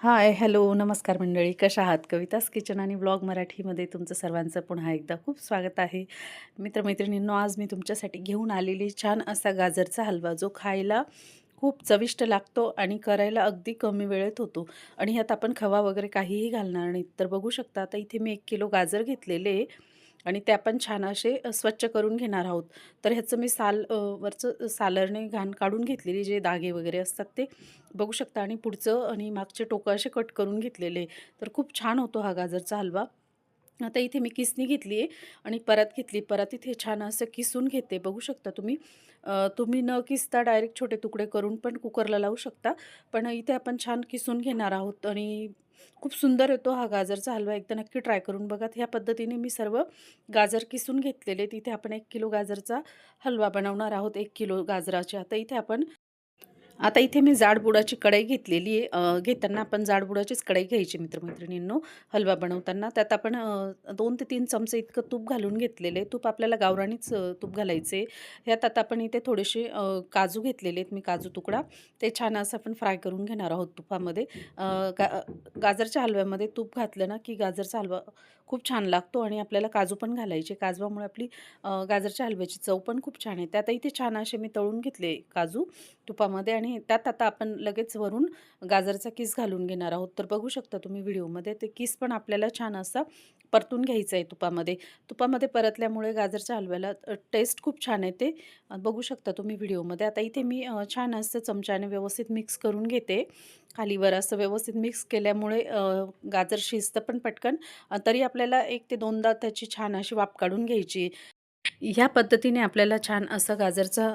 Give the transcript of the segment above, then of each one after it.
Hi hello नमस्कार मंडळी. कशा आहात? कवितास किचन आणि ब्लॉग मराठीमध्ये तुमचं सर्वांचं पुन्हा एकदा खूप स्वागत आहे. मित्रमैत्रिणींनो आज मी तुमच्यासाठी घेऊन आलेली छान असा गाजरचा हलवा जो खायला खूप चविष्ट लागतो आणि करायला अगदी कमी वेळेत होतो. आणि ह्यात आपण खवा वगैरे काहीही घालणार नाही तर बघू शकता आता इथे मी एक किलो गाजर घेतलेले. आहे आणि ते आपण छान असे स्वच्छ करून घेणार आहोत. तर ह्याचं मी साल वरचं सालरने घाण काढून घेतलेली जे दागे वगैरे असतात ते बघू शकता. आणि पुढचं आणि मागचे टोकं असे कट करून घेतलेले. तर खूप छान होतो हा गाजरचा हलवा. आता इथे मी किसणी घेतली आहे आणि परत घेतली. परत इथे छान असं किसून घेते. बघू शकता तुम्ही. तुम्ही न किसता डायरेक्ट छोटे तुकडे करून पण कुकरला लावू शकता. पण इथे आपण छान किसून घेणार आहोत आणि खूप सुंदर येतो हा गाजरचा हलवा. एकदा नक्की ट्राय करून बघा. ह्या पद्धतीने मी सर्व गाजर किसून घेतलेले तिथे आपण एक किलो गाजरचा हलवा बनवणार आहोत. एक किलो गाजराचे. आता इथे आपण आता इथे मी जाडबुडाची कढई घेतलेली आहे. घेताना आपण जाडबुडाचीच कढई घ्यायची मित्रमैत्रिणींनो. हलवा बनवताना. त्यात आपण दोन ते तीन चमचे इतकं तूप घालून घेतलेले तूप आपल्याला गावरानीच तूप घालायचे ह्यात आता आपण इथे थोडेसे काजू घेतलेले आहेत. मी काजू तुकडा. ते छान असं आपण फ्राय करून घेणार आहोत तुपामध्ये. गा गाजरच्या हलव्यामध्ये तूप घातलं ना की गाजरचा हलवा खूप छान लागतो आणि आपल्याला काजू पण घालायचे. काजवामुळे आपली गाजरच्या हलव्याची चव पण खूप छान येते. आता इथे छान असे मी तळून घेतले काजू तुपामध्ये आणि त्यात आता आपण लगेच वरून गाजरचा किस घालून घेणार आहोत. तर बघू शकता तुम्ही व्हिडिओमध्ये ते किस पण आपल्याला छान असा परतून घ्यायचं आहे तुपामध्ये. तुपामध्ये परतल्यामुळे गाजरच्या हलव्याला टेस्ट खूप छान येते. बघू शकता तुम्ही व्हिडिओमध्ये. आता इथे मी छान असं चमच्याने व्यवस्थित मिक्स करून घेते. खालीवर असं व्यवस्थित मिक्स केल्यामुळे गाजर शिजतं पण पटकन. तरी आपल्याला एक ते दोनदा त्याची छान अशी वाफ काढून घ्यायची. ह्या पद्धतीने आपल्याला छान असं गाजरचा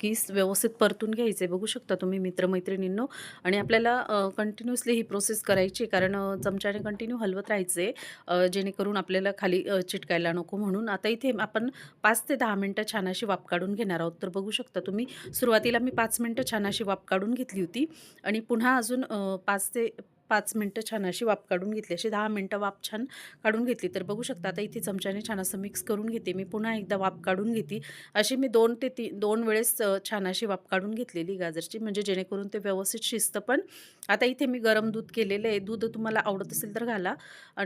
किस व्यवस्थित परतून घ्यायचं आहे बघू शकता तुम्ही मित्रमैत्रिणींनो. आणि आपल्याला कंटिन्युअसली ही प्रोसेस करायची कारण चमच्याने कंटिन्यू हलवत राहायचं आहे जेणेकरून आपल्याला खाली चिटकायला नको म्हणून. आता इथे आपण पाच ते दहा मिनटं छान अशी वाफ काढून घेणार आहोत. तर बघू शकता तुम्ही सुरुवातीला मी पाच मिनटं छान अशी वाफ काढून घेतली होती. आणि पुन्हा अजून पाच ते पाच मिनटं छान अशी वाफ काढून घेतली अशी दहा मिनटं वाफ छान काढून घेतली. तर बघू शकता आता इथे चमच्याने छान असं मिक्स करून घेते. मी पुन्हा एकदा वाफ काढून घेते. अशी मी दोन ते ती दोन वेळेस छान अशी वाफ काढून घेतलेली गाजरची. म्हणजे जेणेकरून ते व्यवस्थित शिजतं पण. आता इथे मी गरम दूध केलेलं आहे. दूध तुम्हाला आवडत असेल तर घाला.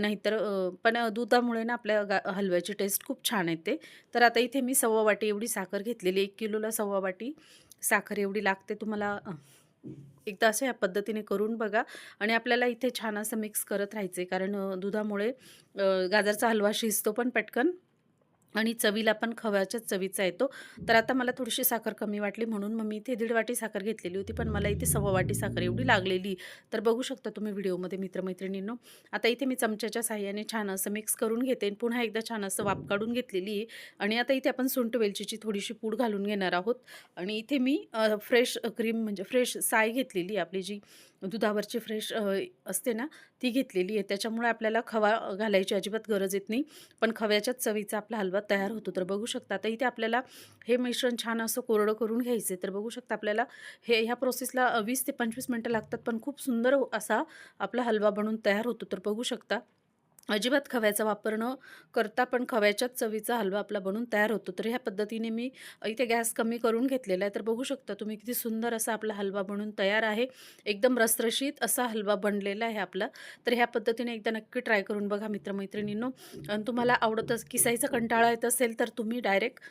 नाहीतर पण दुधामुळे ना आपल्या गा हलव्याची टेस्ट खूप छान येते. तर आता इथे मी सव्वा वाटी एवढी साखर घेतलेली एक किलोला सव्वा वाटी साखर एवढी लागते तुम्हाला. एकदा असं या पद्धतीने करून बघा. आणि आपल्याला इथे छान असं मिक्स करत राहायचं आहे कारण दुधामुळे गाजरचा हलवा शिजतो पण पटकन. आणि चवीला पण खव्याच्याच चवीचा येतो. तर आता मला थोडीशी साखर कमी वाटली म्हणून मग मी इथे दीड वाटी साखर घेतलेली होती पण मला इथे सव्वा वाटी साखर एवढी लागलेली. तर बघू शकता तुम्ही व्हिडिओमध्ये मित्रमैत्रिणींनो. आता इथे मी चमच्याच्या साह्याने छान असं मिक्स करून घेते आणि पुन्हा एकदा छान असं वाफ काढून घेतलेली आहे. आणि आता इथे आपण सुंट वेलचीची थोडीशी पूड घालून घेणार आहोत. आणि इथे मी फ्रेश क्रीम म्हणजे फ्रेश साय घेतलेली आपली जी. दुधावरची फ्रेश असते ना ती घेतलेली आहे. त्याच्यामुळे आपल्याला खवा घालायची अजिबात गरज येत नाही. पण खव्याच्याच चवीचा आपला हलवा तयार होतो. तर बघू शकता तर इथे आपल्याला हे मिश्रण छान असं कोरडं करून घ्यायचं तर बघू शकता आपल्याला हे ह्या प्रोसेसला वीस ते पंचवीस मिनटं लागतात. पण खूप सुंदर असा आपला हलवा बनून तयार होतो. तर बघू शकता अजिबात खव्याचा वापर न करता पण खव्याच्याच चवीचा हलवा आपला बनून तयार होतो. तर ह्या पद्धतीने मी इथे गॅस कमी करून घेतलेला आहे. तर बघू शकता तुम्ही किती सुंदर असा आपला हलवा बनून तयार आहे. एकदम रसरशीत असा हलवा बनलेला आहे आपला. तर ह्या पद्धतीने एकदा नक्की ट्राय करून बघा मित्रमैत्रिणींनो. आणि तुम्हाला आवडतच किसाईचा कंटाळा येत असेल तर तुम्ही डायरेक्ट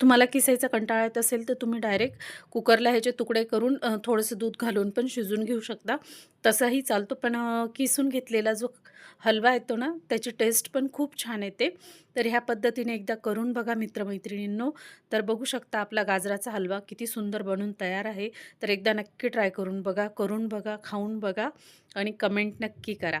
तुम्हाला किसायचा कंटाळा येत असेल तर तुम्ही डायरेक्ट कुकरला ह्याचे तुकडे करून थोडंसं दूध घालून पण शिजून घेऊ शकता. तसाही चालतो पण किसून घेतलेला जो हलवा येतो ना त्याची टेस्ट पण खूप छान येते. तर ह्या पद्धतीने एकदा करून बघा मित्रमैत्रिणींनो. तर बघू शकता आपला गाजराचा हलवा किती सुंदर बनून तयार आहे. तर एकदा नक्की ट्राय करून बघा करून बघा खाऊन बघा आणि कमेंट नक्की करा.